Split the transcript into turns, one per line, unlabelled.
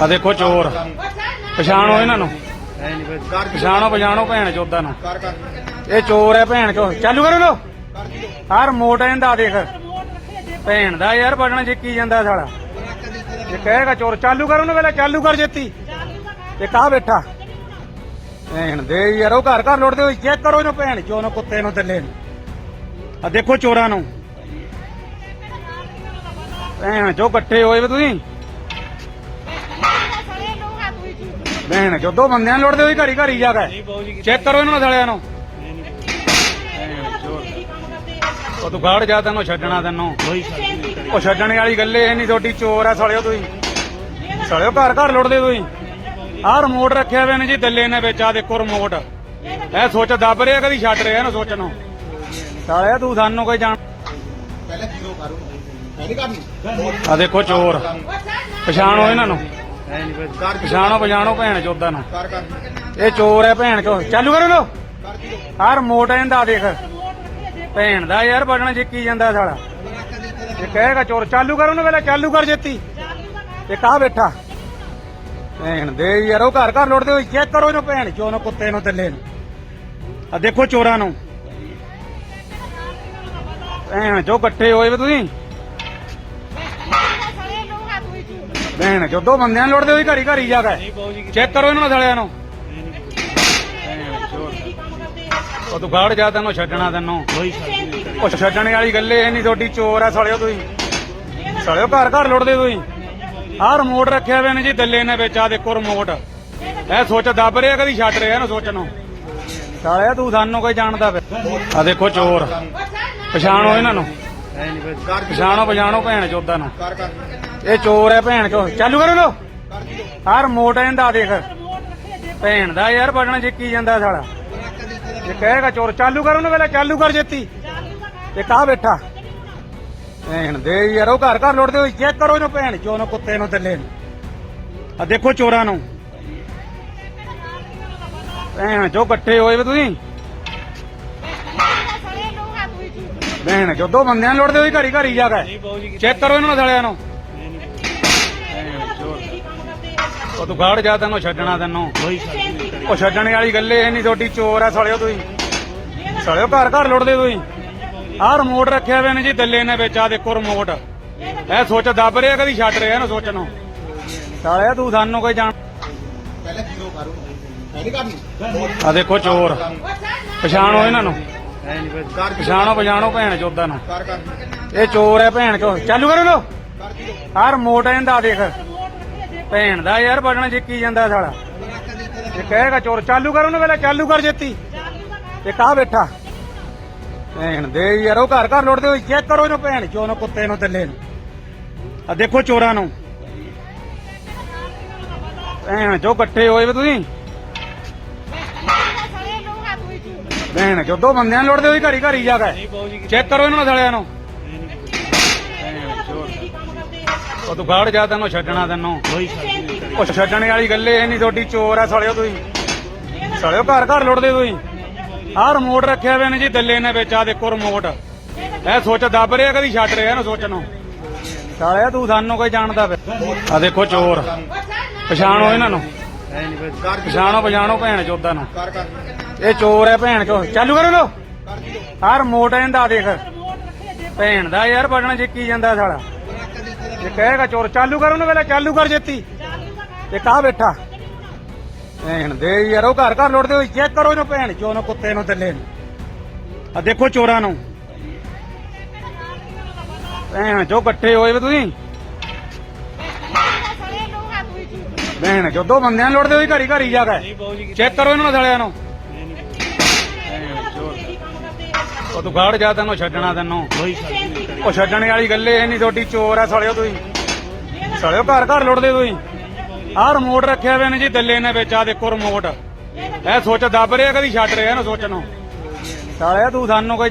ਆ ਦੇਖੋ ਚੋਰ। ਪਛਾਣੋ ਇਹਨਾਂ ਨੂੰ। ਪਛਾਣੋ ਪਛਾਣੋ ਭੈਣ ਚੋਦਾ ਨੂੰ। ਇਹ ਚੋਰ ਹੈ ਭੈਣ ਚੋ ਚਾਲੂ ਕਰੋ ਲੋ। ਆ ਰਿਮੋਟ ਇਹਦਾ, ਦੇਖ। ਭੈਣ ਦਾ ਯਾਰ ਬਟਨ ਜਿੱਕੀ ਜਾਂਦਾ ਸਾਲਾ। ਇਹ ਕਹੇਗਾ ਚੋਰ, ਚਾਲੂ ਕਰੋ ਨੂੰ ਵੇਲੇ ਚਾਲੂ ਕਰ ਜੇਤੀ। ਤੇ ਕਾ ਬੈਠਾ। ਭੈਣ ਦੇ ਯਾਰ, ਉਹ ਘਰ ਘਰ ਲੋੜਦੇ ਹੋਈ ਚੈੱਕ ਕਰੋ ਇਹਨੂੰ ਭੈਣ ਚੋ ਨੂੰ ਕੁੱਤੇ ਨੂੰ ਥੱਲੇ ਨੂੰ। ਆ ਦੇਖੋ ਚੋਰਾਂ ਨੂੰ। ਭੈਣ ਚੋ ਇਕੱਠੇ ਹੋਏ ਵੇ ਤੁਸੀਂ। ਭੈਣ ਚੋ ਦੋ ਬੰਦਿਆਂ ਨੂੰ ਲੁੱਟਦੇ ਹੋਈ ਘਰੀ ਘਰੀ ਜਾ ਕੇ? ਚੈੱਕ ਕਰੋ ਇਹਨਾਂ ਸਾਲਿਆਂ ਨੂੰ। ਉਹ ਤੂੰ ਗਾੜ ਜਾ ਤੈਨੂੰ ਛੱਡਣਾ ਤੈਨੂੰ। ਉਹ ਛੱਡਣ ਵਾਲੀ ਗੱਲੇ ਇਹ ਨਹੀਂ ਤੁਹਾਡੀ ਚੋਰ ਆ ਸਾਲਿਓ ਤੁਸੀਂ ਸਾਲਿਓ ਘਰ ਘਰ ਲੁੱਟਦੇ ਤੁਸੀਂ ਆਹ ਰਿਮੋਟ ਰੱਖਿਆ ਹੋਇਆ ਨੇ ਜੀ ਦੱਲੇ ਨੇ ਵਿੱਚ ਆ ਦੇਖੋ ਰਿਮੋਟ ਇਹ ਸੋਚ ਦੱਬ ਰਿਹਾ ਕਦੀ ਛੱਡ ਰਿਹਾ ਨਾ ਸੋਚ ਨੂੰ। ਸਾਲਿਆ ਤੂੰ ਸਾਨੂੰ ਕੋਈ ਜਾਣ
ਪਹਿਲੇ ਜ਼ੀਰੋ ਕਰੂ।
ਆ ਦੇਖੋ ਚੋਰ। ਪਛਾਣੋ ਇਹਨਾਂ ਨੂੰ। ਪਛਾਣੋ ਪਛਾਣੋ ਭੈਣ ਚੋਦਾ ਨੂੰ। ਇਹ ਚੋਰ ਹੈ ਭੈਣ ਚੋ ਚਾਲੂ ਕਰੋ ਲੋ
ਕਰ ਜ਼ੀਰੋ
ਆਹ ਰਿਮੋਟ ਇਹਦਾ, ਦੇਖ। ਭੈਣ ਦਾ ਯਾਰ ਬਟਨ ਜਿੱਕੀ ਜਾਂਦਾ ਸਾਲਾ। ਇਹ ਕਹੇਗਾ ਚੋਰ, ਚਾਲੂ ਕਰੋ ਨੂੰ ਵੇਲੇ ਚਾਲੂ ਕਰ ਜੇਤੀ। ਇਹ ਕਾ ਬੈਠਾ। ਭੈਣ ਦੇ ਯਾਰ, ਉਹ ਘਰ ਘਰ ਲੁੱਟਦੇ ਹੋਈ ਚੈੱਕ ਕਰੋ ਇਹਨੂੰ ਭੈਣ ਚੋ ਨੂੰ, ਕੁੱਤੇ ਨੂੰ, ਥੱਲੇ ਨੂੰ। ਆ ਦੇਖੋ ਚੋਰਾਂ ਨੂੰ। ਭੈਣ ਚੋ ਇਕੱਠੇ ਹੋਏ ਵੇ ਤੁਸੀਂ। ਭੈਣ ਚੋ ਦੋ ਬੰਦਿਆਂ ਨੂੰ ਲੁੱਟਦੇ ਹੋਈ ਘਰੀ ਘਰੀ ਜਾ ਕੇ? ਚੈੱਕ ਕਰੋ ਇਹਨਾਂ ਸਾਲਿਆਂ ਨੂੰ। ਉਹ ਤੂੰ ਗਾੜ ਜਾ ਤੈਨੂੰ ਛੱਡਣਾ ਤੈਨੂੰ। ਉਹ ਛੱਡਣ ਵਾਲੀ ਗੱਲੇ ਇਹ ਨਹੀਂ ਤੁਹਾਡੀ ਚੋਰ ਆ ਸਾਲਿਓ ਤੁਸੀਂ। ਸਾਲਿਓ ਘਰ ਘਰ ਲੁੱਟਦੇ ਤੁਸੀਂ। ਆਹ ਰਿਮੋਟ ਰੱਖਿਆ ਹੋਇਆ ਨੇ ਜੀ ਦੱਲੇ ਨੇ ਵਿੱਚ ਆ ਦੇਖੋ ਰਿਮੋਟ ਇਹ ਸੋਚ ਦੱਬ ਰਿਹਾ ਕਦੀ ਛੱਡ ਰਿਹਾ ਨਾ ਸੋਚ ਨੂੰ। ਸਾਲਿਆ ਤੂੰ ਸਾਨੂੰ ਕੋਈ ਜਾਣਦਾ ਪਿਆ। ਆ ਦੇਖੋ ਚੋਰ। ਪਛਾਣੋ ਇਹਨਾਂ ਨੂੰ। ਪਛਾਣੋ ਪਛਾਣੋ ਭੈਣ ਚੋਦਾ ਨੂੰ। ਇਹ ਚੋਰ ਹੈ ਭੈਣ ਚੋ ਚਾਲੂ ਕਰੋ ਲੋ।
ਕਰ ਜ਼ੀਰੋ
ਇਹਦਾ ਦੇਖ। ਭੈਣ ਦਾ ਯਾਰ ਬਟਨ ਜਿੱਕੀ ਜਾਂਦਾ ਸਾਲਾ। ਇਹ ਕਹੇਗਾ ਚੋਰ, ਚਾਲੂ ਕਰੋ ਨੂੰ ਵੇਲੇ ਚਾਲੂ ਕਰ ਜੇਤੀ। ਤੇ ਕਾ ਬੈਠਾ। ਭੈਣ ਦੇ ਯਾਰ, ਉਹ ਘਰ ਘਰ ਲੋੜਦੇ ਹੋਈ ਚੈੱਕ ਕਰੋ ਇਹਨੂੰ ਭੈਣ ਚੋ ਨੂੰ, ਕੁੱਤੇ ਨੂੰ ਥੱਲੇ ਨੂੰ। ਆ ਦੇਖੋ ਚੋਰਾਂ ਨੂੰ। ਭੈਣ ਚੋ ਇਕੱਠੇ ਹੋਏ ਵੇ ਤੁਸੀਂ। ਭੈਣ ਚੋ ਦੋ ਬੰਦਿਆਂ ਨੂੰ ਲੁੱਟਦੇ ਹੋਈ ਘਰੀ ਘਰੀ ਜਾ ਕੇ। ਚੈੱਕ ਕਰੋ ਇਹਨਾਂ ਸਾਲਿਆਂ ਨੂੰ। ਉਹ ਤੂੰ ਗਾੜ ਜਾ ਤੈਨੂੰ ਛੱਡਣਾ ਤੈਨੂੰ। ਉਹ ਛੱਡਣ ਵਾਲੀ ਗੱਲੇ ਇਹ ਨਹੀਂ ਤੁਹਾਡੀ ਚੋਰ ਆ ਸਾਲਿਓ ਤੁਸੀਂ। ਸਾਲਿਓ ਘਰ ਘਰ ਲੁੱਟਦੇ ਤੁਸੀਂ। ਆਹ ਰਿਮੋਟ ਰੱਖਿਆ ਹੋਇਆ ਨੇ ਜੀ ਦੱਲੇ ਨੇ ਵਿੱਚ ਆ ਦੇਖੋ ਰਿਮੋਟ ਇਹ ਸੋਚ ਦੱਬ ਰਿਹਾ ਕਦੀ ਛੱਡ ਰਿਹਾ ਨਾ ਸੋਚ ਨੂੰ। ਸਾਲਿਆ ਤੂੰ ਸਾਨੂੰ ਕੋਈ ਜਾਣ
ਪਹਿਲੇ ਜ਼ੀਰੋ ਕਰੂ
ਆ ਦੇਖੋ ਚੋਰ। ਪਛਾਣੋ ਇਹਨਾਂ ਨੂੰ।
ਐ ਨਹੀਂ ਬਸ ਕਰ
ਪਛਾਣੋ ਪਛਾਣੋ ਭੈਣ ਚੋਦਾ ਨੂੰ।
ਕਰ ਕਰ।
ਇਹ ਚੋਰ ਹੈ ਭੈਣ ਚੋ ਚਾਲੂ ਕਰੋ ਲੋ ਆਹ ਰਿਮੋਟ ਇਹਦਾ ਦੇਖ। ਭੈਣ ਦਾ ਯਾਰ ਬਟਨ ਜਿੱਕੀ ਜਾਂਦਾ ਸਾਲਾ। ਇਹ ਕਹੇਗਾ ਚੋਰ ਚਾਲੂ ਕਰੋ ਨੂੰ ਵੇਲੇ ਚਾਲੂ ਕਰ ਜੇਤੀ। ਤੇ ਕਾ ਬੈਠਾ। ਭੈਣ ਦੇ ਯਾਰ ਉਹ ਘਰ ਘਰ ਲੁੱਟਦੇ ਹੋਈ ਚੈੱਕ ਕਰੋ ਇਹਨੂੰ ਭੈਣ ਚੋ ਨੂੰ ਕੁੱਤੇ ਨੂੰ ਥੱਲੇ ਨੂੰ। ਆ ਦੇਖੋ ਚੋਰਾਂ ਨੂੰ। ਭੈਣ ਚੋ ਇਕੱਠੇ ਹੋਏ ਵੇ ਤੁਸੀਂ। ਭੈਣ ਚੋ ਦੋ ਬੰਦਿਆਂ ਨੂੰ ਲੁੱਟਦੇ ਹੋਈ ਘਰੀ ਘਰੀ ਜਾ ਕੇ। ਚੈੱਕ ਕਰੋ ਇਹਨਾਂ ਸਾਲਿਆਂ ਨੂੰ। ਉਹ ਤੂੰ ਗਾੜ ਜਾ ਤੈਨੂੰ ਛੱਡਣਾ ਤੈਨੂੰ। ਉਹ ਛੱਡਣ ਵਾਲੀ ਗੱਲੇ ਇਹ ਨਹੀਂ ਤੁਹਾਡੀ ਚੋਰ ਆ ਸਾਲਿਓ ਤੁਸੀਂ। ਸਾਲਿਓ ਘਰ ਘਰ ਲੁੱਟਦੇ ਤੁਸੀਂ। ਆਹ ਰਿਮੋਟ ਰੱਖਿਆ ਹੋਇਆ ਨੇ ਜੀ ਦੱਲੇ ਨੇ ਵਿੱਚ ਆ ਦੇਖੋ ਰਿਮੋਟ ਇਹ ਸੋਚ ਦੱਬ ਰਿਹਾ ਕਦੀ ਛੱਡ ਰਿਹਾ ਨਾ ਸੋਚ ਨੂੰ। ਸਾਲਿਆ ਤੂੰ ਸਾਨੂੰ ਕੋਈ ਜਾਣਦਾ ਪਿਆ ਆ ਦੇਖੋ ਚੋਰ। ਪਛਾਣੋ ਇਹਨਾਂ ਨੂੰ। ਪਛਾਣੋ ਪਛਾਣੋ ਭੈਣ ਚੋਦਾ ਨੂੰ। ਇਹ ਚੋਰ ਹੈ ਭੈਣ ਚੋ ਚਾਲੂ ਕਰੋ ਲੋ।
ਕਰ
ਰਿਮੋਟ ਇਹਦਾ ਦੇਖ। ਭੈਣ ਦਾ ਯਾਰ ਬਟਨ ਜਿੱਕੀ ਜਾਂਦਾ ਸਾਲਾ। ਇਹ ਕਹੇਗਾ ਚੋਰ, ਚਾਲੂ ਕਰੋ ਨੂੰ ਵੇਲੇ ਚਾਲੂ ਕਰ ਜੇਤੀ। ਤੇ ਕਾ ਬੈਠਾ। ਭੈਣ ਦੇ ਯਾਰ, ਉਹ ਘਰ ਘਰ ਲੁੱਟਦੇ ਹੋਈ ਚੈੱਕ ਕਰੋ ਇਹਨੂੰ ਭੈਣ ਚੋ ਨੂੰ, ਕੁੱਤੇ ਨੂੰ, ਥੱਲੇ ਨੂੰ। ਆ ਦੇਖੋ ਚੋਰਾਂ ਨੂੰ। ਭੈਣ ਚੋ ਇਕੱਠੇ ਹੋਏ ਵੇ ਤੁਸੀਂ। ਭੈਣ ਚੋ ਦੋ ਬੰਦਿਆਂ ਨੂੰ ਲੁੱਟਦੇ ਹੋਈ ਘਰੀ ਘਰੀ ਜਾ ਕੇ।
ਨਹੀਂ
ਚੈੱਕ ਕਰੋ ਇਹਨਾਂ ਸਾਲਿਆਂ ਨੂੰ। ਉਹ ਤੂੰ ਗਾੜ ਜਾ ਤੈਨੂੰ ਛੱਡਣਾ ਤੈਨੂੰ। ਉਹ ਛੱਡਣ ਵਾਲੀ ਗੱਲ ਇਹ ਨਹੀਂ ਤੁਹਾਡੀ, ਚੋਰ ਆ, ਸਾਲਿਓ ਤੁਸੀਂ। ਸਾਲਿਓ ਘਰ ਘਰ ਲੁੱਟਦੇ ਤੁਸੀਂ। ਆਹ ਰਿਮੋਟ ਰੱਖਿਆ ਹੋਇਆ ਨੇ ਜੀ ਦੱਲੇ ਨੇ ਵਿੱਚ ਆ ਦੇਖੋ ਰਿਮੋਟ ਇਹ ਸੋਚ ਦੱਬ ਰਿਹਾ, ਕਦੀ ਛੱਡ ਰਿਹਾ ਨਾ ਸੋਚਣ ਨੂੰ। ਸਾਲਿਆ ਤੂੰ ਸਾਨੂੰ ਕੋਈ